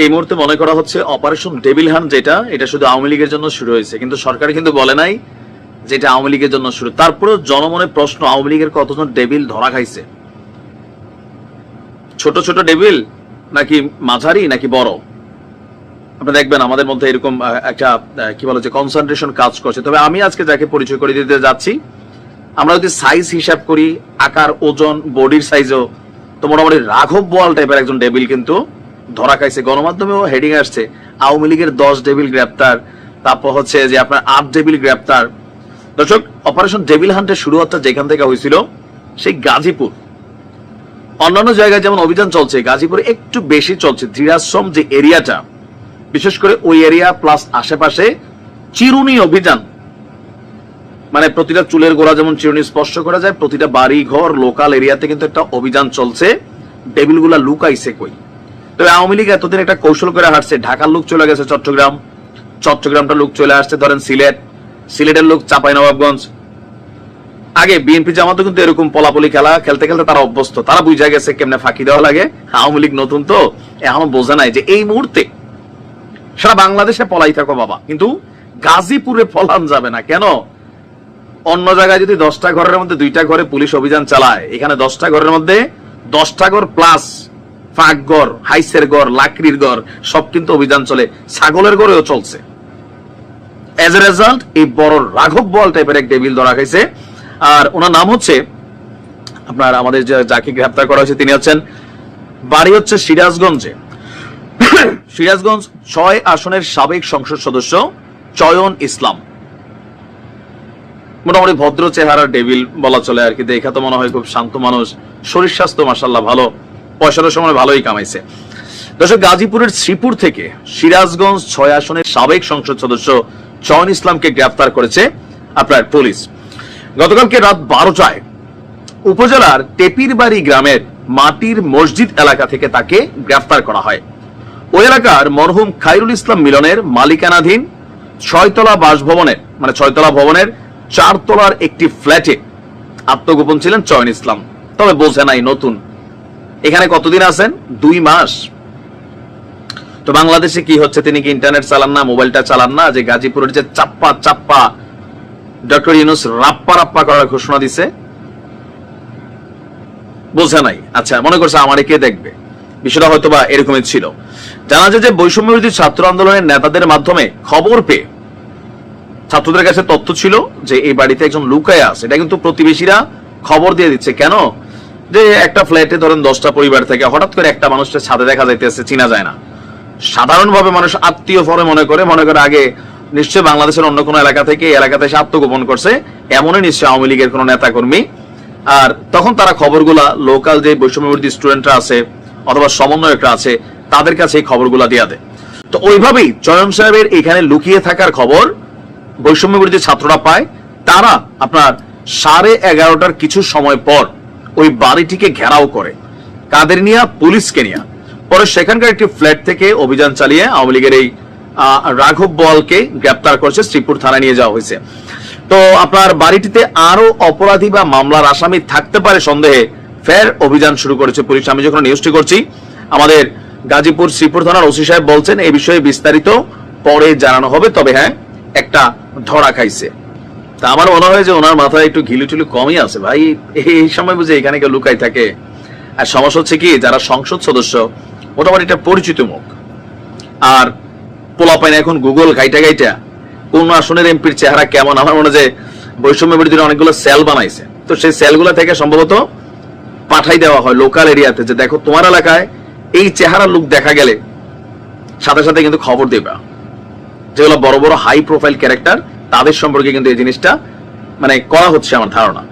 এই মুহূর্তে মনে করা হচ্ছে অপারেশন ডেভিল হান যেটা, এটা শুধু আওয়ামী লীগের জন্য শুরু হয়েছে। কিন্তু সরকার কিন্তু বলে নাই যেটা আওয়ামী লীগের জন্য শুরু। তারপরেও জনমনে প্রশ্ন, আওয়ামী লীগের কতজন ডেভিল ধরা খাইছে? ছোট ছোট ডেভিল নাকি মাঝারি নাকি বড়? আপনি দেখবেন আমাদের মধ্যে এরকম একটা কি বলে যে কনসেন্ট্রেশন কাজ করছে। তবে আমি আজকে যাকে পরিচয় করে দিতে যাচ্ছি, আমরা যদি সাইজ হিসাব করি, আকার, ওজন বডির সাইজও তো মোটামুটি রাঘব বোয়াল টাইপের একজন ডেবিল কিন্তু ধরা খাইছে, গণমাধ্যমেও হেডিং আসছে, আওয়ামী লীগের দশ ডেবিল গ্রেপ্তার, তারপর হচ্ছে যে আপনার আট ডেবিল গ্রেপ্তার। দর্শক অপারেশন ডেবিল হান্টের শুরুয়াতটা যেখান থেকে হয়েছিল, সেই গাজীপুর। অন্যান্য জায়গায় যেমন অভিযান চলছে, গাজীপুরে একটু বেশি চলছে, ধীরাশ্রম যে এরিয়াটা, বিশেষ করে ওই এরিয়া প্লাস আশেপাশে চিরুনি অভিযান। মানে প্রতিটা চুলের গোড়া যেমন চিরুনি স্পর্শ করা যায়, প্রতিটা বাড়ি ঘর লোকাল এরিয়াতে কিন্তু একটা অভিযান চলছে। টেবিলগুলা লুকাইছে কই? তবে আওয়ামী লীগ এতদিন একটা কৌশল করে হাঁটছে। ঢাকার লোক চলে গেছে চট্টগ্রাম। চট্টগ্রামটা লোক চলে আসছে, ধরেন সিলেট। সিলেটের লোক চাপাই নবাবগঞ্জ। আগে বিএনপি জামাতও কিন্তু এরকম পলাপলি খেলা, খেলতে খেলতে তারা অভ্যস্ত। তারা বুঝা গেছে কেমনে ফাঁকি দেওয়া লাগে। আওয়ামী লীগ নতুন তো এখন বোঝে নাই যে এই মুহূর্তে সারা বাংলাদেশে পলাই থাকো বাবা। কিন্তু গাজীপুরে পলান যাবে না। কেন? অন্য জায়গায় যদি দশটা ঘরের মধ্যে দুইটা ঘরে পুলিশ অভিযান চালায়, এখানে দশটা ঘরের মধ্যে দশটা ঘর প্লাস ফাঁক ঘর হাইসের ঘর লাকড়ির ঘর সব কিন্তু অভিযান চলে। ছাগলের ঘরেও চলছে। এজ এ রেজাল্ট এই বড় রাঘব বল টাইপের এক ডেবিল ধরা খাইছে। আর ওনার নাম হচ্ছে, আপনার আমাদের যাকে গ্রেপ্তার করা হয়েছে, তিনি হচ্ছেন বাড়ি হচ্ছে সিরাজগঞ্জে। সিরাজগঞ্জ ছয় আসনের সাবেক সংসদ সদস্য চয়ন ইসলাম। মোটামুটি ভদ্র চেহারা ডেভিল বলা চলে আর কি। দেখা তো মনে হয় খুব শান্ত মানুষ। শরীর স্বাস্থ্য মাসাল্লাহ ভালো। পয়সার সময় ভালোই কামাইছে। দর্শক, গাজীপুরের শ্রীপুর থেকে সিরাজগঞ্জ ছয় আসনের সাবেক সংসদ সদস্য চয়ন ইসলামকে গ্রেফতার করেছে আপনার পুলিশ। গতকালকে রাত বারোটায় উপজেলার টেপিরবাড়ি গ্রামের মাটির মসজিদ এলাকা থেকে তাকে গ্রেফতার করা হয়। ওই এলাকার মরহুম খাইরুল ইসলাম মিলনের মালিকানাধীন ছয়তলা বাসভবনের মানে ছয়তলা ভবনের চারতলার একটি ফ্ল্যাটে আত্মগোপন ছিলেন চয়ন ইসলাম। তবে বোঝে নাই নতুন এখানে কতদিন আছেন? দুই মাস। তো বাংলাদেশে কি হচ্ছে? তিনি কি ইন্টারনেট চালান না মোবাইলটা চালান না? যে গাজীপুরের যে চাপ্পা চাপ্পা ডক্টর ইউনুস রাপ্পা রাপ্পা করার ঘোষণা দিছে। বোঝে নাই। আচ্ছা মনে করছে আমারে কে দেখবে। বিষয়টা হয়তো বা এরকমই ছিল। জানা যায় যে বৈষম্য ছাত্র আন্দোলনের নেতাদের মাধ্যমে খবর পেয়ে ছাত্রদের কাছে তথ্য ছিল যে এই বাড়িতে একজন লুকায় আছে। এটা কিন্তু প্রতিবেশীরা খবর দিয়ে দিচ্ছে। কেন? যে একটা ফ্ল্যাটে ধরেন দশটা পরিবার থেকে হঠাৎ করে একটা মানুষকে ছাদে দেখা যাইতেছে, চিনা যায় না। সাধারণভাবে মানুষ আত্মীয় ফরে মনে করে মনে করে আগে নিশ্চয় বাংলাদেশের অন্য কোনো এলাকা থেকে এলাকাতে এসে আত্মগোপন করছে, এমনই নিশ্চয় আওয়ামী লীগের কোনো নেতা কর্মী আর তখন তারা খবরগুলা লোকাল যে বৈষম্য বিরোধী স্টুডেন্টরা আছে অথবা সমন্বয়করা আছে, তাদের কাছে এই খবরগুলা দিয়ে দেয়। তো ওইভাবেই চয়ন সাহেবের এখানে লুকিয়ে থাকার খবর বৈষম্য বিরোধী ছাত্ররা পায়। তারা আপনার সাড়ে এগারোটার কিছু সময় পর ওই বাড়িটিকে ঘেরাও করে। কাদের নিয়া? পুলিশকে নিয়ে। পরে সেখানকার একটি ফ্ল্যাট থেকে অভিযান চালিয়ে আওয়ামী লীগের এই রাঘব বলকে গ্রেপ্তার করেছে, শ্রীপুর থানায় নিয়ে যাওয়া হয়েছে। তো আপনার বাড়িটিতে আরও অপরাধী বা মামলার আসামি থাকতে পারে সন্দেহে ফের অভিযান শুরু করেছে পুলিশ। আমি যখন নিউজটি করছি, আমাদের গাজীপুর শ্রীপুর থানার ওসি সাহেব বলছেন এই বিষয়ে বিস্তারিত পরে জানানো হবে, তবে হ্যাঁ একটা ধরা খাইছে। তা আমার মনে হয় যে ওনার মাথায় একটু ঘিলু টিলু কমই আছে। ভাই, এই সময় বুঝে এখানে কেউ লুকাই থাকে। আর সমস্যা হচ্ছে কি, যারা সংসদ সদস্য, মোটামুটি একটা পরিচিত মুখ। আর পোলাপাইন এখন গুগল গাইটা গাইটা, কোন আসনের এমপির চেহারা কেমন? আমার মনে যে বৈষম্য বিরোধীরা অনেকগুলো সেল বানাইছে। তো সেই সেলগুলো থেকে সম্ভবত পাঠাই দেওয়া হয় লোকাল এরিয়াতে যে দেখো তোমার এলাকায় এই চেহারা লোক দেখা গেলে সাথে সাথে কিন্তু খবর দেবা। যেগুলো বড় বড় হাই প্রোফাইল ক্যারেক্টার তাদের সম্পর্কে কিন্তু এই জিনিসটা মানে করা হচ্ছে আমার ধারণা।